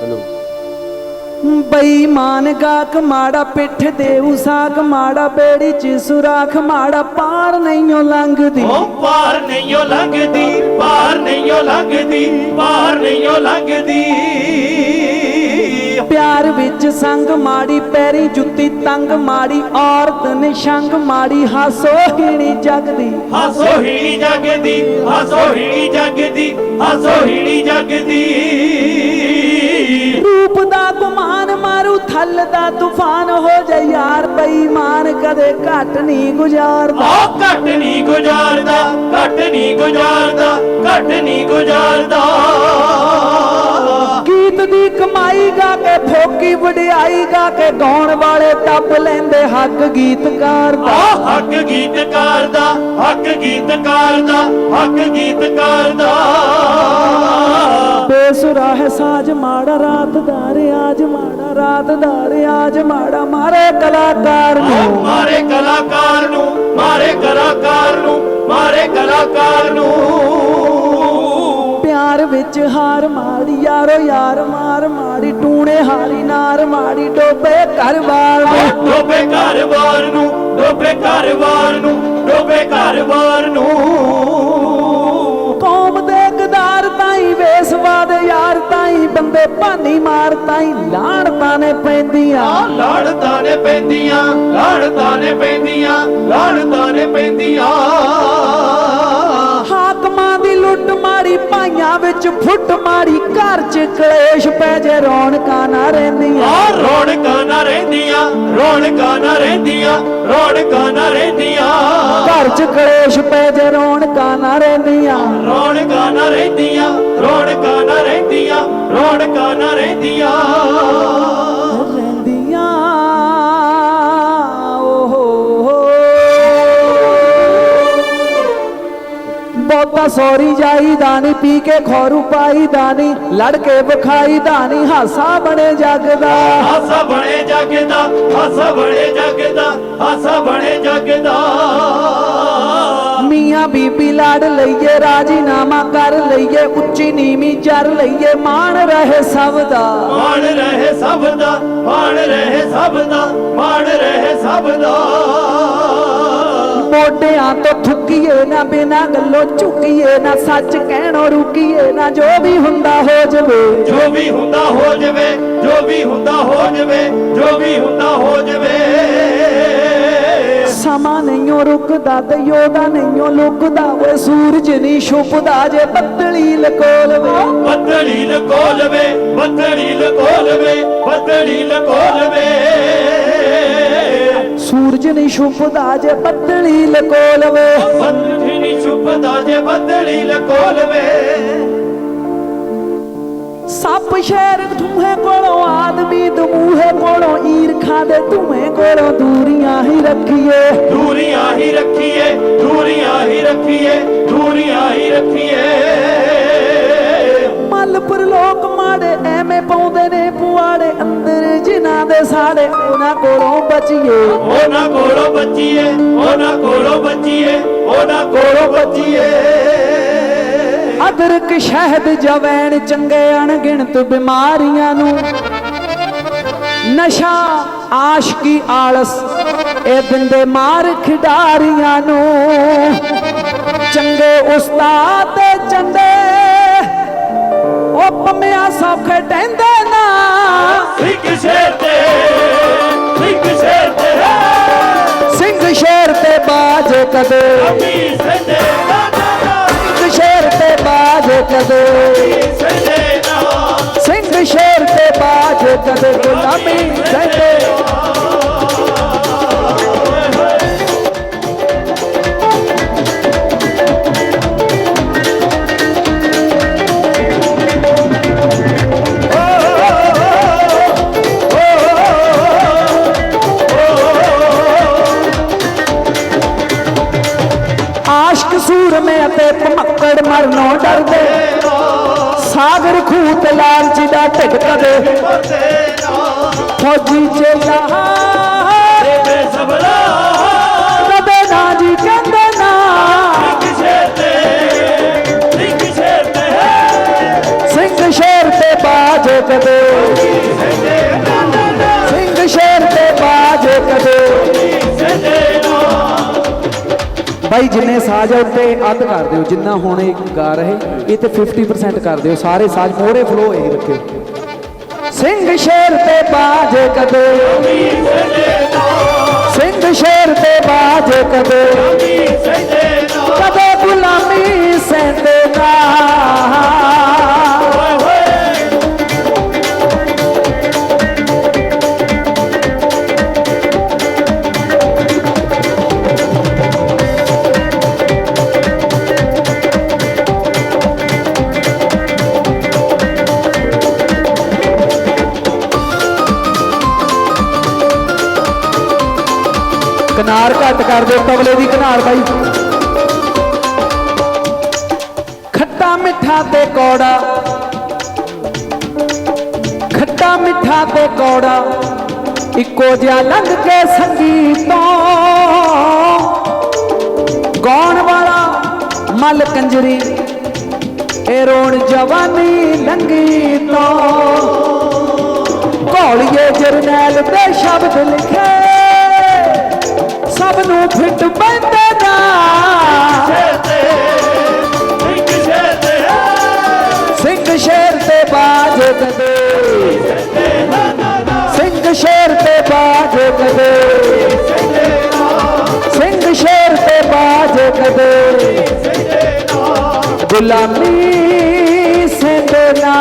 ਚਲੋ ਬੇਈਮਾਨ ਗਾਕ ਮਾੜਾ ਪਿੱਠ ਦੇ ਉਸਾਕ ਮਾੜਾ ਬੇੜੀ ਚ ਸੁਰਾਖ ਮਾੜਾ ਪਾਰ ਨਹੀਂਓ ਲੰਘਦੀ। ਉਹ ਪਾਰ ਨਹੀਂ ਓ ਲੰਘਦੀ ਪਾਰ ਨਹੀਂ ਓ ਲੰਘਦੀ ਪਾਰ ਨਹੀਂ ਓ ਲੰਘਦੀ। ਪਿਆਰ ਵਿੱਚ ਸੰਗ ਮਾੜੀ ਪੈਰੀ ਜੁੱਤੀ ਤੰਗ ਮਾੜੀ ਔਰਤ ਨਿਸ਼ੰਗ ਮਾੜੀ ਹਾਸੋ ਹੀਣੀ ਜਗਦੀ। ਹਾਸੋ ਹੀਣੀ ਜਗਦੀ ਹਾਸੋ ਹੀਣੀ ਜਗਦੀ ਹਾਸੋ ਹੀਣੀ ਜਗਦੀ। ਤੂਫਾਨ ਹੋ ਜਾ ਯਾਰ ਬੇਈਮਾਨ ਕਦੇ ਘਟ ਨਹੀਂ ਗੁਜ਼ਾਰਦਾ। ਆ ਘਟ ਨਹੀਂ ਗੁਜ਼ਾਰਦਾ ਘਟ ਨਹੀਂ ਗੁਜ਼ਾਰਦਾ ਘਟ ਨਹੀਂ ਗੁਜ਼ਾਰਦਾ। ਗੀਤ ਦੀ ਕਮਾਈ ਗਾ ਕੇ ਫੋਕੀ ਵਡਿਆਈ ਗਾ ਕੇ ਗਾਉਣ ਵਾਲੇ ਟੱਪ ਲੈਂਦੇ ਹੱਕ ਗੀਤਕਾਰ ਦਾ। ਆ ਹੱਕ ਗੀਤਕਾਰ ਦਾ ਹੱਕ ਗੀਤਕਾਰ ਦਾ ਹੱਕ ਗੀਤਕਾਰ ਦਾ। ਬੇਸੁਰਾ ਹੈ ਸਾਜ ਮਾੜਾ ਰਾਤ ਦਾ ਰਿਆਜ ਮਾੜਾ ਰਾਤ ਦਾ ਰਿਆਜ ਮਾੜਾ ਮਾਰੇ ਕਲਾਕਾਰ ਨੂੰ। ਮਾਰੇ ਕਲਾਕਾਰ ਨੂੰ ਮਾਰੇ ਕਲਾਕਾਰ ਨੂੰ ਮਾਰੇ ਕਲਾਕਾਰ ਨੂੰ। ਪਿਆਰ ਵਿੱਚ ਹਾਰ ਮਾੜੀ ਯਾਰੋ ਯਾਰ ਮਾਰ ਮਾੜੀ ਟੂਣੇ ਹਾਰੀ ਨਾਰ ਮਾੜੀ ਡੋਬੇ ਘਰਵਾਲ ਨੂੰ। ਡੋਬੇ ਘਰਵਾਰ ਨੂੰ ਡੋਬੇ ਘਰਵਾਰ ਨੂੰ ਡੋਬੇ ਘਰਵਾਰ ਨੂੰ। ਕੌਮ ਦੇ ਗਦਾਰ ਤਾਈ ਵੇਸਵਾ ਬੰਦੇ ਭਾਨੀ ਮਾਰ ਤਾਈ ਲਾਣਤਾਂ ਨੇ ਪੈਂਦੀਆਂ। ਲਾੜਤਾਂ ਨੇ ਪੈਂਦੀਆਂ ਲਾੜਤਾਂ ਨੇ ਪੈਂਦੀਆਂ ਲਾੜਤਾਂ ਨੇ ਪੈਂਦੀਆਂ। ਹਾਕਮਾਂ ਦੀ ਲੁੱਟ ਮਾਰੀ ਭਾਈਆਂ ਵਿੱਚ ਫੁੱਟ ਮਾਰੀ ਘਰ 'ਚ ਕਲੇਸ਼ ਪੈ ਜੇ ਰੌਣਕਾਂ ਨਾ ਰਹਿੰਦੀਆਂ। ਆ ਰੌਣਕਾਂ ਨਾ ਰਹਿੰਦੀਆਂ ਰੌਣਕਾਂ ਨਾ ਰਹਿੰਦੀਆਂ ਰੌਣਕਾਂ ਨਾ ਰਹਿੰਦੀਆਂ। ਘਰ 'ਚ ਕਲੇਸ਼ ਪੈ ਜੇ ਰੌਣਕਾਂ ਨਾ ਰਹਿੰਦੀਆਂ। ਰੌਣਕਾਂ ਨਾ ਰਹਿੰਦੀਆਂ। ਰੌਣਕਾਂ ਨਾ ਰਹਿੰਦੀਆਂ। ਰਹਿੰਦੀਆਂ। ਓਹੋ। ਬਹੁਤਾ ਸੌਰੀ ਜਾਈਦਾ ਨੀ ਪੀ ਕੇ ਖੌਰੂ ਪਾਈਦਾ ਨੀ ਲੜ ਕੇ ਵਿਖਾਈਦਾ ਨੀ ਹਾਸਾ ਬਣੇ ਜੱਗ ਦਾ ਹਾਸਾ ਬਣੇ ਜਗਦਾ ਹਾਸਾ ਬਣੇ ਜਗਦਾ ਹਾਸਾ ਬਣੇ ਜਗਦਾ। ਮੀਆਂ ਬੀਬੀ ਲੜ ਲਈਏ ਰਾਜੀਨਾਮਾ ਕਰ ਲਈਏ ਉੱਚੀ ਨੀਵੀਂ ਜਰ ਲਈਏ ਮਾਣ ਰਹੇ ਸਭ ਦਾ। ਮਾਣ ਰਹੇ ਸਭ ਦਾ ਮਾਣ ਰਹੇ ਸਭ ਦਾ ਮਾਣ ਰਹੇ ਸਭ ਦਾ। ਮੋਢਿਆਂ ਤੋਂ ਥੁੱਕੀਏ ਨਾ ਬਿਨਾ ਗੱਲੋਂ ਝੁਕੀਏ ਨਾ ਸੱਚ ਕਹਿਣੋਂ ਰੁਕੀਏ ਨਾ ਜੋ ਵੀ ਹੁੰਦਾ ਹੋ ਜਵੇ। ਜੋ ਵੀ ਹੁੰਦਾ ਹੋ ਜਵੇ ਜੋ ਵੀ ਹੁੰਦਾ ਹੋ ਜਵੇ ਜੋ ਵੀ ਸਮਾਂ ਨਹੀਂਓ ਰੁਕਦਾ ਤੇ ਯੋਦਾ ਨਹੀਂਓ ਲੁਕਦਾ। ਵੇ ਸੂਰਜ ਨਹੀਂ ਛੁਪਦਾ ਜੇ ਬੱਦਲੀ ਲਕੋਲਵੇ ਬੱਦਲੀ ਲਕੋ ਲਵੇ ਬੱਦਲੀ ਲਕੋ ਲਵੇ ਬੱਦਲੀ ਲਕੋ ਲਵੇ ਸੂਰਜ ਨਹੀਂ ਛੁਪਦਾ ਜੇ ਬੱਦਲੀ ਲਕੋਲਵੇ ਬੱਦਲੀ ਨਹੀਂ ਛੁਪਦਾ ਜੇ ਬੱਦਲੀ ਲਕੋ ਲਵੇ ਸੱਪ ਸ਼ੇਰ ਧੂਹੇ ਕੋਲੋਂ ਆਦਮੀ ਦਮੂਹੇ ਕੋਲੋਂ ਈਰਖਾ ਦੇ ਧੂਏ ਕੋਲੋਂ ਦੂਰੀਆਂ ਹੀ ਰੱਖੀਏ। ਦੂਰੀਆਂ ਹੀ ਰੱਖੀਏ ਦੂਰੀਆਂ ਹੀ ਰੱਖੀਏ ਦੂਰੀਆਂ ਹੀ ਰੱਖੀਏ। ਮਲਪੁਰ ਲੋਕ ਮਾੜੇ ਐਵੇਂ ਪਾਉਂਦੇ ਨੇ ਪੁਆੜੇ ਅੰਦਰ ਜਿਨ੍ਹਾਂ ਦੇ ਸਾੜੇ ਉਹਨਾਂ ਕੋਲੋਂ ਬਚੀਏ। ਉਹਨਾਂ ਕੋਲੋਂ ਬੱਚੀਏ ਉਹਨਾਂ ਕੋਲੋਂ ਬੱਚੀਏ ਉਹਨਾਂ ਕੋਲੋਂ ਬੱਚੀਏ। ਅਦਰਕ ਸ਼ਹਿਦ ਜਵੈਣ ਚੰਗੇ ਅਣਗਿਣਤ ਬਿਮਾਰੀਆਂ ਨੂੰ ਨਸ਼ਾ ਆਸ਼ਕੀ ਆਲਸ ਇਹ ਦਿੰਦੇ ਮਾਰ ਖਿਡਾਰੀਆਂ ਨੂੰ। ਚੰਗੇ ਉਸਤਾਦ ਚੰਦੇ ਉਹ ਪੰਮਿਆ ਸੌਖੇ ਟੈਂਦੇ ਨਾ। ਇੱਕ ਸ਼ੇਰ ਤੇ ਇੱਕ ਸ਼ੇਰ ਤੇ ਸਿੰਘ ਸ਼ੇਰ ਤੇ ਬਾਜ ਕਦੇ। ਅਮੀ ਸੰਦੇ ਬਾਜ ਖੂਤ ਲਾਲਚ ਦਾ ਢਿੱਡ ਕਦੇ ਫੌਜੀ ਚੇਲਾ ਬਾਈ ਜਿੰਨੇ ਸਾਜ਼ ਆ ਉੱਤੇ ਅੱਧ ਕਰ ਦਿਓ ਜਿੰਨਾ ਹੁਣ ਇਹ ਗਾ ਰਹੇ ਇਹ ਤੇ 50% ਕਰ ਦਿਓ ਸਾਰੇ ਸਾਜ਼ ਮੋੜੇ ਫਲੋ ਇਹੀ ਰੱਖਿਓ। ਸਿੰਘ ਸ਼ੇਰ ਤੇ ਬਾਜ ਕਦੇ ਸਿੰਘ ਸ਼ੇਰ ਤੇ ਬਾਜ ਕਦੇ ਕਦੇ ਕਿਨਾਰ ਘੱਟ ਕਰ ਦਿਓ ਤਬਲੇ ਦੀ ਕਿਨਾਰ ਬਾਈ ਖੱਟਾ ਮਿੱਠਾ ਤੇ ਕੌੜਾ ਖੱਟਾ ਮਿੱਠਾ ਤੇ ਕੌੜਾ ਇੱਕੋ ਜਿਹਾ ਲੰਘ ਕੇ ਸੰਗੀਤੋਂ ਗਾਉਣ ਵਾਲਾ ਮਲ ਕੰਜਰੀ ਇਹ ਰੋਣ ਜਵਾਨੀ ਲੰਗੀ ਤੋਂ ਘੋਲੀਏ ਜਰਨੈਲ ਦੇ ਸ਼ਬਦ ਲਿਖੇ ਸਭ ਨੂੰ ਫਿੱਟ ਬੰਦੇ ਨਾ ਸਿੰਘ ਸ਼ੇਰ ਤੇ ਬਾਜ ਕਦੇ। ਸਿੰਘ ਸ਼ੇਰ ਤੇ ਬਾਜ ਕਦੇ। ਸਿੰਘ ਸ਼ੇਰ ਤੇ ਬਾਜ ਕਦੇ। ਗੁਲਾਮੀ ਸਿੰਦਨਾ